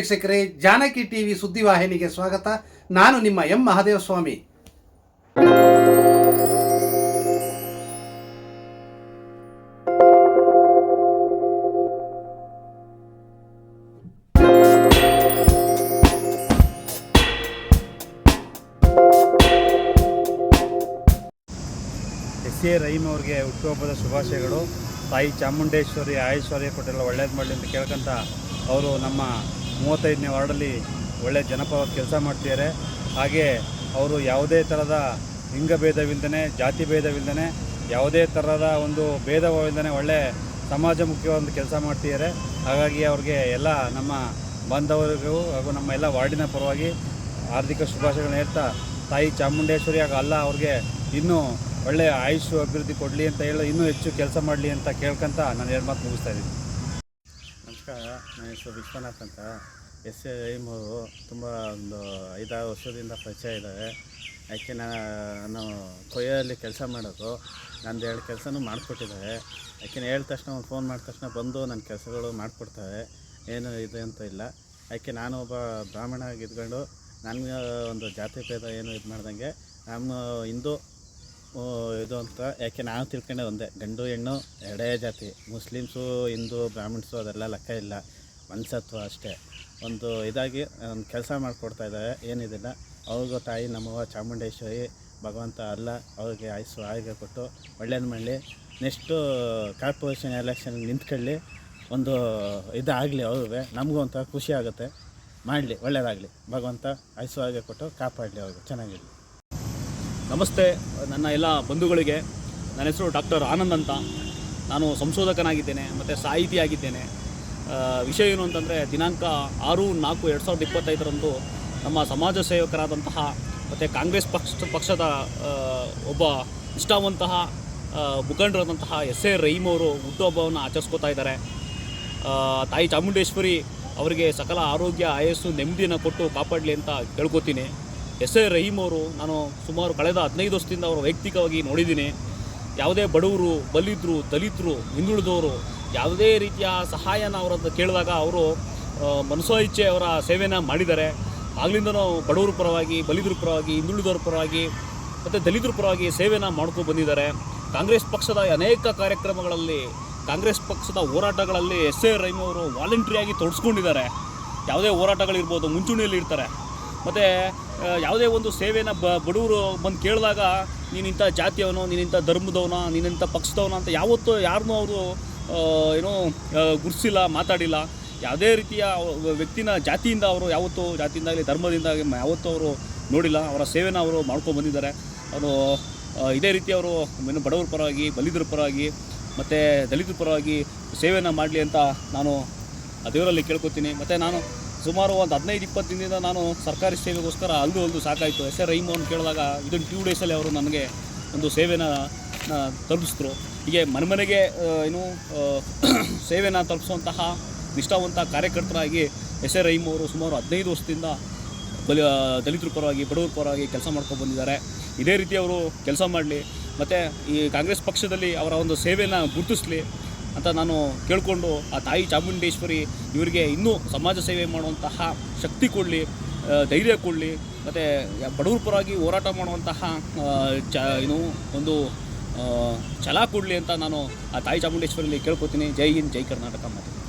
ವೀಕ್ಷಕರೇ, ಜಾನಕಿ ಟಿವಿ ಸುದ್ದಿವಾಹಿನಿಗೆ ಸ್ವಾಗತ. ನಾನು ನಿಮ್ಮ M. Mahadevaswamy. S A Rahim ಅವ್ರಿಗೆ ಹುಟ್ಟುಹಬ್ಬದ ಶುಭಾಶಯಗಳು. ತಾಯಿ ಚಾಮುಂಡೇಶ್ವರಿ ಆಯುಶ್ವರ್ಯ ಕೊಟ್ಟೆಲ್ಲ ಒಳ್ಳೇದು ಮಾಡಲಿ ಅಂತ ಕೇಳ್ಕೊಂತ ಅವರು ನಮ್ಮ ಮೂವತ್ತೈದನೇ ವಾರ್ಡಲ್ಲಿ ಒಳ್ಳೆಯ ಜನಪರ ಕೆಲಸ ಮಾಡ್ತಿದ್ದಾರೆ. ಹಾಗೆ ಅವರು ಯಾವುದೇ ಥರದ ಲಿಂಗ ಭೇದವಿಲ್ಲದೇ ಜಾತಿ ಭೇದವಿಲ್ಲದೇ ಯಾವುದೇ ಥರದ ಒಂದು ಭೇದವಿಲ್ಲದೇ ಒಳ್ಳೆ ಸಮಾಜಮುಖಿ ಒಂದು ಕೆಲಸ ಮಾಡ್ತಿದ್ದಾರೆ. ಹಾಗಾಗಿ ಅವ್ರಿಗೆ ಎಲ್ಲ ನಮ್ಮ ಬಾಂಧವರಿಗೂ ಹಾಗೂ ನಮ್ಮ ಎಲ್ಲ ವಾರ್ಡಿನ ಪರವಾಗಿ ಆರ್ಥಿಕ ಶುಭಾಶಯಗಳನ್ನ ಹೇಳ್ತಾ ತಾಯಿ ಚಾಮುಂಡೇಶ್ವರಿ ಹಾಗೂ ಅಲ್ಲ ಅವ್ರಿಗೆ ಇನ್ನೂ ಒಳ್ಳೆಯ ಆಯುಷು ಅಭಿವೃದ್ಧಿ ಕೊಡಲಿ ಅಂತ ಹೇಳಿ ಇನ್ನೂ ಹೆಚ್ಚು ಕೆಲಸ ಮಾಡಲಿ ಅಂತ ಕೇಳ್ಕೊಂತ ನಾನು ಎರಡು ಮಾತು ಮುಗಿಸ್ತಾ ಇದ್ದೀನಿ. ನಮಸ್ಕಾರ ನನ್ನ ಹೆಸರು ವಿಶ್ವನಾಥ್ ಅಂತ. ಎಸ್ ಎ ರಹೀಮ್ ಅವರು ತುಂಬ ಒಂದು ಐದಾರು ವರ್ಷದಿಂದ ಪರಿಚಯ ಇದ್ದಾವೆ. ಯಾಕೆ ನಾನು ಕೊಯ್ಯಲ್ಲಿ ಕೆಲಸ ಮಾಡೋದು, ನಂದು ಎರಡು ಕೆಲಸನೂ ಮಾಡಿಕೊಟ್ಟಿದ್ದಾರೆ. ಯಾಕೆ ಹೇಳಿದ ತಕ್ಷಣ ಒಂದು ಫೋನ್ ಮಾಡಿದ ತಕ್ಷಣ ಬಂದು ನನ್ನ ಕೆಲಸಗಳು ಮಾಡಿಕೊಡ್ತಾರೆ. ಏನು ಇದೆ ಅಂತ ಇಲ್ಲ. ಯಾಕೆ ನಾನು ಒಬ್ಬ ಬ್ರಾಹ್ಮಣ ಆಗಿದ್ಕೊಂಡು ನನಗೆ ಒಂದು ಜಾತಿ ಭೇದ ಏನು ಇದು ಮಾಡ್ದಂಗೆ ನಾನು ಹಿಂದೂ ಇದು ಅಂತ. ಯಾಕೆ ನಾನು ತಿಳ್ಕೊಂಡೆ ಒಂದೇ, ಗಂಡು ಹೆಣ್ಣು ಎರಡೇ ಜಾತಿ. ಮುಸ್ಲಿಮ್ಸು ಹಿಂದೂ ಬ್ರಾಹ್ಮಿಣ್ಸು ಅದೆಲ್ಲ ಲೆಕ್ಕ ಇಲ್ಲ. ಮನ್ಸತ್ವ ಅಷ್ಟೇ. ಒಂದು ಇದಾಗಿ ಒಂದು ಕೆಲಸ ಮಾಡಿಕೊಡ್ತಾ ಇದ್ದಾರೆ. ಏನಿದಿಲ್ಲ. ಅವ್ರಿಗೂ ತಾಯಿ ನಮ್ಮವ್ವ ಚಾಮುಂಡೇಶ್ವರಿ ಭಗವಂತ ಅಲ್ಲ. ಅವ್ರಿಗೆ ಆಯಸ್ಸು ಆಯ್ಕೆ ಕೊಟ್ಟು ಒಳ್ಳೇದು ಮಾಡಲಿ. ನೆಕ್ಸ್ಟು ಕಾರ್ಪೊರೇಷನ್ ಎಲೆಕ್ಷನ್ ನಿಂತ್ಕೊಳ್ಳಿ. ಒಂದು ಇದಾಗಲಿ ಅವ್ರಿಗೆ. ನಮಗೂ ಒಂಥರ ಖುಷಿ ಆಗುತ್ತೆ. ಮಾಡಲಿ ಒಳ್ಳೇದಾಗಲಿ. ಭಗವಂತ ಆಯಸ್ಸು ಆಯ್ಕೆ ಕೊಟ್ಟು ಕಾಪಾಡಲಿ ಅವ್ರಿಗೆ. ಚೆನ್ನಾಗಿರಲಿ. ನಮಸ್ತೆ. ನನ್ನ ಎಲ್ಲ ಬಂಧುಗಳಿಗೆ. ನನ್ನ ಹೆಸರು ಡಾಕ್ಟರ್ ಆನಂದ್ ಅಂತ. ನಾನು ಸಂಶೋಧಕನಾಗಿದ್ದೇನೆ. ಮತ್ತು ಸಾಹಿತಿ ಆಗಿದ್ದೇನೆ ಆ, ವಿಷಯ ಏನು ಅಂತಂದರೆ ದಿನಾಂಕ ಆರು, ನಾಲ್ಕು, ಎರಡು ಸಾವಿರದ ಇಪ್ಪತ್ತೈದರಂದು ನಮ್ಮ ಸಮಾಜ ಸೇವಕರಾದಂತಹ ಮತ್ತು ಕಾಂಗ್ರೆಸ್ ಪಕ್ಷ, ಪಕ್ಷದ ಒಬ್ಬ ಇಷ್ಟವಂತಹ ಮುಖಂಡರಾದಂತಹ ಎಸ್ ಎ ರಹೀಮ್ ಅವರು ಹುಟ್ಟುಹಬ್ಬವನ್ನು ಆಚರಿಸ್ಕೋತಾ ಇದ್ದಾರೆ. ತಾಯಿ ಚಾಮುಂಡೇಶ್ವರಿ ಅವರಿಗೆ ಸಕಲ ಆರೋಗ್ಯ, ಆಯಸ್ಸು, ನೆಮ್ಮದಿಯನ್ನು ಕೊಟ್ಟು ಕಾಪಾಡಲಿ ಅಂತ ಕೇಳ್ಕೊತೀನಿ. ಎಸ್ ಎ ರಹೀಮ್ ಅವರು ನಾನು ಸುಮಾರು ಕಳೆದ ಹದಿನೈದು ವರ್ಷದಿಂದ ಅವರು ವೈಯಕ್ತಿಕವಾಗಿ ನೋಡಿದ್ದೀನಿ. ಯಾವುದೇ ಬಡವರು ಬಲಿದ್ರು ದಲಿತರು, ಹಿಂದುಳಿದವರು ಯಾವುದೇ ರೀತಿಯ ಸಹಾಯನ ಅವರದ್ದು ಕೇಳಿದಾಗ ಅವರು ಮನಸೋ ಇಚ್ಛೆ ಅವರ ಸೇವೆಯನ್ನು ಮಾಡಿದ್ದಾರೆ. ಆಗ್ಲಿಂದನೂ ಬಡವರ ಪರವಾಗಿ, ಬಲಿದ್ರ ಪರವಾಗಿ, ಹಿಂದುಳಿದವ್ರ ಪರವಾಗಿ, ಮತ್ತು ದಲಿತರ ಪರವಾಗಿ ಸೇವೆನ ಮಾಡ್ಕೊಂಡು ಬಂದಿದ್ದಾರೆ. ಕಾಂಗ್ರೆಸ್ ಪಕ್ಷದ ಅನೇಕ ಕಾರ್ಯಕ್ರಮಗಳಲ್ಲಿ, ಕಾಂಗ್ರೆಸ್ ಪಕ್ಷದ ಹೋರಾಟಗಳಲ್ಲಿ ಎಸ್ ಎ ರೈಮ್ ಅವರು ವಾಲಂಟ್ರಿಯಾಗಿ ತೊಡಸ್ಕೊಂಡಿದ್ದಾರೆ. ಯಾವುದೇ ಹೋರಾಟಗಳಿರ್ಬೋದು, ಮುಂಚೂಣಿಯಲ್ಲಿ ಇರ್ತಾರೆ. ಮತ್ತು ಯಾವುದೇ ಒಂದು ಸೇವೆಯನ್ನು ಬ, ಬಡವರು ಬಂದು ಕೇಳಿದಾಗ, ನೀನಿಂಥ ಜಾತಿಯವನೋ, ನೀನಿಂಥ ಧರ್ಮದವನೋ, ನೀನಿಂಥ ಪಕ್ಷದವನ ಅಂತ ಯಾವತ್ತೂ ಯಾರನ್ನೂ ಅವರು ಏನೋ ಗುರ್ಸಿಲ್ಲ, ಮಾತಾಡಿಲ್ಲ. ಯಾವುದೇ ರೀತಿಯ ವ್ಯಕ್ತಿನ ಜಾತಿಯಿಂದ ಅವರು ಯಾವತ್ತೂ ಜಾತಿಯಿಂದಾಗಲಿ ಧರ್ಮದಿಂದಾಗಲಿ ಯಾವತ್ತೂ ಅವರು ನೋಡಿಲ್ಲ. ಅವರ ಸೇವೆನ ಅವರು ಮಾಡ್ಕೊಂಡು ಬಂದಿದ್ದಾರೆ. ಅವರು ಇದೇ ರೀತಿ ಅವರು ಇನ್ನು ಬಡವರ ಪರವಾಗಿ, ಬಲಿದ್ರ ಪರವಾಗಿ, ಮತ್ತು ದಲಿತರ ಪರವಾಗಿ ಸೇವೆನ ಮಾಡಲಿ ಅಂತ ನಾನು ಆ ದೇವರಲ್ಲಿ ಕೇಳ್ಕೊತೀನಿ. ಮತ್ತು ನಾನು ಸುಮಾರು ಒಂದು ಹದಿನೈದು, ಇಪ್ಪತ್ತು ದಿನದಿಂದ ನಾನು ಸರ್ಕಾರಿ ಸೇವೆಗೋಸ್ಕರ ಅಲ್ದು ಅಲ್ದು ಸಾಕಾಯಿತು. ಎಸ್ ಎ ಅಂತ ಕೇಳಿದಾಗ ಇದನ್ನು ಟ್ಯೂ ಡೇಸಲ್ಲಿ ಅವರು ನನಗೆ ಒಂದು ಸೇವೆನ ತಲುಪಿಸಿದ್ರು. ಹೀಗೆ ಮನೆ ಮನೆಗೆ ಏನು ಸೇವೆಯನ್ನು ತಲುಪಿಸುವಂತಹ ನಿಷ್ಠಾವಂತ ಕಾರ್ಯಕರ್ತರಾಗಿ ಎಸ್ ಎ ರಹೀಮ್ ಅವರು ಸುಮಾರು ಹದಿನೈದು ವರ್ಷದಿಂದ ಬಲಿ ದಲಿತರ ಪರವಾಗಿ, ಬಡವರ ಪರವಾಗಿ ಕೆಲಸ ಮಾಡ್ಕೊಂಡು ಬಂದಿದ್ದಾರೆ. ಇದೇ ರೀತಿ ಅವರು ಕೆಲಸ ಮಾಡಲಿ, ಮತ್ತು ಈ ಕಾಂಗ್ರೆಸ್ ಪಕ್ಷದಲ್ಲಿ ಅವರ ಒಂದು ಸೇವೆಯನ್ನು ಗುರುತಿಸಲಿ ಅಂತ ನಾನು ಕೇಳಿಕೊಂಡು ಆ ತಾಯಿ ಚಾಮುಂಡೇಶ್ವರಿ ಇವರಿಗೆ ಇನ್ನೂ ಸಮಾಜ ಸೇವೆ ಮಾಡುವಂತಹ ಶಕ್ತಿ ಕೊಡಲಿ ಧೈರ್ಯ ಕೊಡಲಿ, ಮತ್ತು ಬಡವರ ಪರವಾಗಿ ಹೋರಾಟ ಮಾಡುವಂತಹ ಚ ಏನು ಒಂದು ಛಲ ಕೊಡಲಿ ಅಂತ ನಾನು ಆ ತಾಯಿ ಚಾಮುಂಡೇಶ್ವರಿಯಲ್ಲಿ ಕೇಳ್ಕೊತೀನಿ. ಜೈ ಹಿಂದ್ ಜೈ ಕರ್ನಾಟಕ ಮಾತು.